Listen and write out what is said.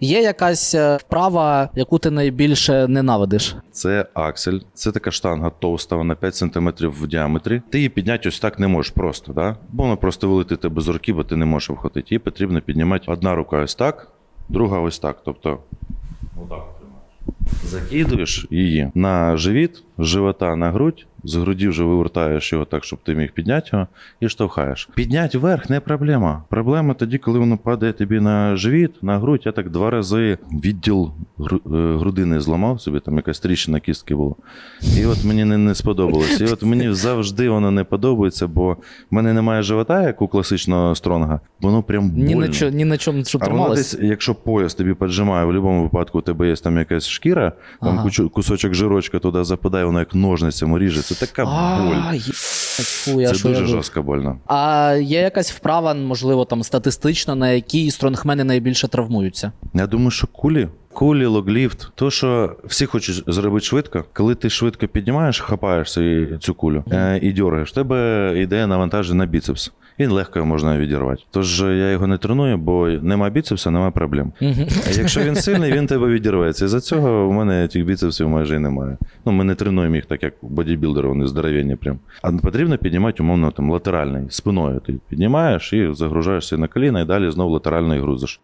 Є якась е, вправа, яку ти найбільше ненавидиш? Це аксель, це така штанга товста, вона 5 см в діаметрі. Ти її підняти ось так не можеш просто, да? бо вона просто вилетить тебе з руки, бо ти не можеш вхопити. Її потрібно піднімати одна рука ось так, друга ось так. Тобто, отак. Закидуєш її на живіт, живота на грудь, з груді вже вивертаєш його так, щоб ти міг підняти його, і штовхаєш. Підняти вверх не проблема. Проблема тоді, коли воно падає тобі на живіт, на грудь. Я так два рази відділ грудини зламав собі, там якась тріщина кістки була. І от мені не, не сподобалось. І от мені завжди воно не подобається, бо в мене немає живота, як у класичного стронга. Воно прям Ні на, чо, ні на чому, щоб А воно трималось. десь, якщо пояс тобі піджимає, в будь-якому випадку у тебе є там якась шкіра, там Ага. кучу- кусочок жирочка туди западає, воно як ножницями ріже. Це така боль. А, є- Фу, я Це що дуже я жорстко больно. А є якась вправа, можливо, там статистична, на якій стронгмени найбільше травмуються? Я думаю, що кулі. Кулі, логліфт, то що всі хочуть зробити швидко. Коли ти швидко піднімаєш, хапаєшся і цю кулю е, і дергаєш, тебе йде навантаження на біцепс. Він легко можна відірвати. Тож е, я його не треную, бо нема біцепса, нема проблем. А якщо він сильний, він тебе відірветься. І за цього в мене тих біцепсів майже і немає. Ну, ми не тренуємо їх так, як бодібілдери, вони здоровенні прям. А потрібно піднімати, умовно, там латеральний, спиною. Ти піднімаєш і загружаєшся на коліна, і далі знову латерально і грузиш.